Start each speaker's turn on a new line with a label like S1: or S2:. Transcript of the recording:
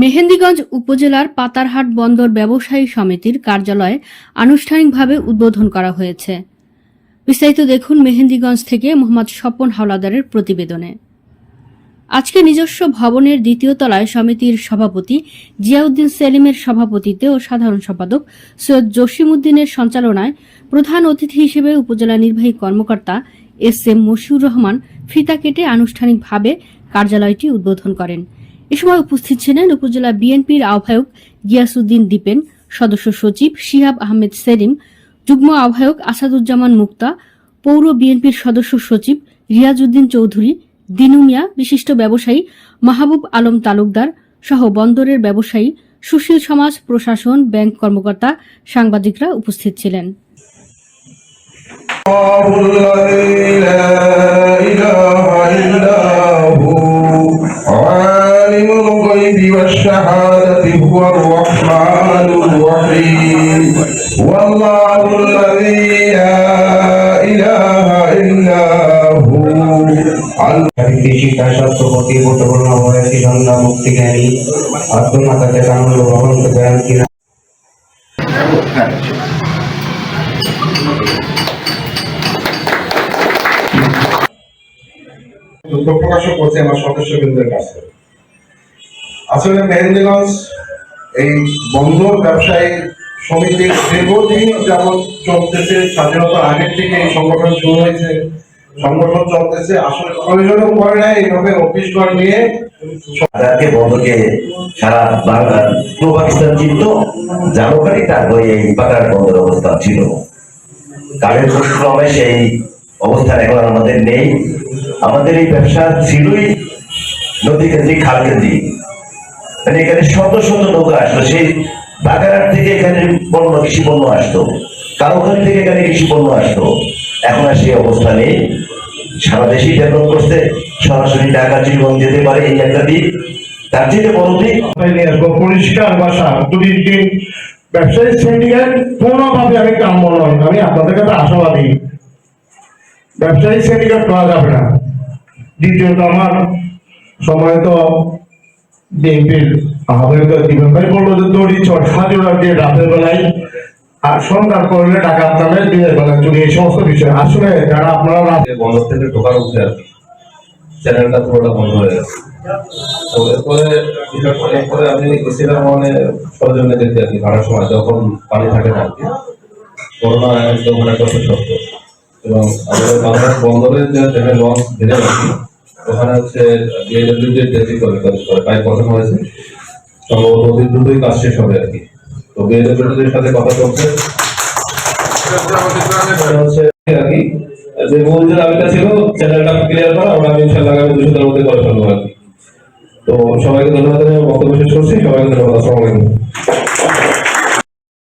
S1: মেহেন্দিগঞ্জ উপজেলার পাতারহাট বন্দর ব্যবসায়ী সমিতির কার্যালয়ে আনুষ্ঠানিকভাবে উদ্বোধন করা হয়েছে। বিস্তারিত দেখুন মেহেন্দিগঞ্জ থেকে মোহাম্মদ স্বপন হাওলাদারের প্রতিবেদনে। আজকে নিজস্ব ভবনের দ্বিতীয় তলায় সমিতির সভাপতি জিয়াউদ্দিন সেলিমের সভাপতিত্বে ও সাধারণ সম্পাদক সৈয়দ জসিমউদ্দিনের সঞ্চালনায় প্রধান অতিথি হিসেবে উপজেলা নির্বাহী কর্মকর্তা এস এম মশিউর রহমান ফিতা কেটে আনুষ্ঠানিকভাবে কার্যালয়টি উদ্বোধন করেন। এ সময় উপস্থিত ছিলেন উপজেলা বিএনপির আহ্বায়ক গিয়াসউদ্দিন দীপেন, সদস্য সচিব শিহাব আহমেদ সেলিম, যুগ্ম আহ্বায়ক আসাদুজ্জামান মুক্তা, পৌর বিএনপির সদস্য সচিব রিয়াজউদ্দিন চৌধুরী, দিনু মিয়া, বিশিষ্ট ব্যবসায়ী মাহবুব আলম তালুকদার সহ বন্দরের ব্যবসায়ী সুশীল সমাজ, প্রশাসন, ব্যাংক কর্মকর্তা, সাংবাদিকরা উপস্থিত ছিলেন।
S2: الرحمن الرحيم والله الذي لا إله إلا هو
S3: কৃষি চাষাত্ম প্রতিপূর্ণ বয়সী সন্ধ্যা মুক্তি জ্ঞানী আত্মমাতা চেতানন্দ ভগন্ত জ্ঞান কিনা
S2: দুঃখ প্রকাশও করছে আমার সদস্যবৃন্দের কাছে আসলে মেহেন্দিগঞ্জ এই বন্দর ব্যবসায়ী সমিতির দীর্ঘদিন যাবৎ চলতেছে স্বাধীনতার আগের থেকে এই সংগঠন শুরু হয়েছে। সংগঠন চলতেছে, আসলে প্রয়োজনও পড়ে না এইভাবে অফিস ঘর নিয়ে
S4: আজাদকে বন্ধকে সারা বাংলা পূর্ব পাকিস্তান তারপরে এই পাকার বন্ধের ছিল। ক্রমে সেই এখন আমাদের নেই। আমাদের এই ব্যবসা ছিলই নদী কেন্দ্রিক খাল কেন্দ্রিক মানে এখানে শত শত নৌকা আসলো। সেই বাগারহাট থেকে এখানে পণ্য কৃষি পণ্য আসতো। কারোখান থেকে এখানে কৃষি পণ্য আসতো। এখন আর সেই অবস্থা নেই। সারা দেশেই ডেভেলপ করছে। সরাসরি ঢাকা জীবন যেতে পারে এই একটা দিক তার চেয়ে বড় দিক
S5: পরিষ্কার বাসা দুটি দিন ব্যবসায়ী সিন্ডিকেট কোনোভাবে আমি কাম্য নয় আমি আপনাদের কাছে আশাবাদী। ব্যবসায়ী সিন্ডিকেট করা যাবে না। দ্বিতীয়ত আমার সময় তো বিএনপির আহ্বায়ক দিবেন। ভাই, বলল যে দড়ি চট হাজুরা দিয়ে রাতের বেলায় আর সন্ধ্যার করলে টাকা আপনাদের দিনের বেলা চুরি এই সমস্ত বিষয়। আসলে যারা আপনারা
S6: বন্ধ থেকে ঢোকার উঠে চ্যানেলটা পুরোটা বন্ধ হয়ে গেছে। আমি মানে ভাড়ার সময়, যখন পানি থাকে না আর করোনা একদম কষ্ট সত্য এবং আমাদের বাংলাদেশ বন্দরের যে লঞ্চ কি ওখানে হচ্ছে বিএডব্লিউ ডেজি করে হয়েছে। সম্ভবত অতি দ্রুতই কাজ শেষ হবে আর কি। তো বিএডব্লিউ এর সাথে কথা চলছে। আর কি, যে মূল যে দাবিটা ছিল, চ্যানেলটা ক্লিয়ার করা, আমরা আমি ইনশাআল্লাহ আগামী দুশো দিনের মধ্যে করে ফেলব আর কি। তো সবাইকে ধন্যবাদ বক্তব্য শেষ করছি। সবাইকে ধন্যবাদ, আসসালামু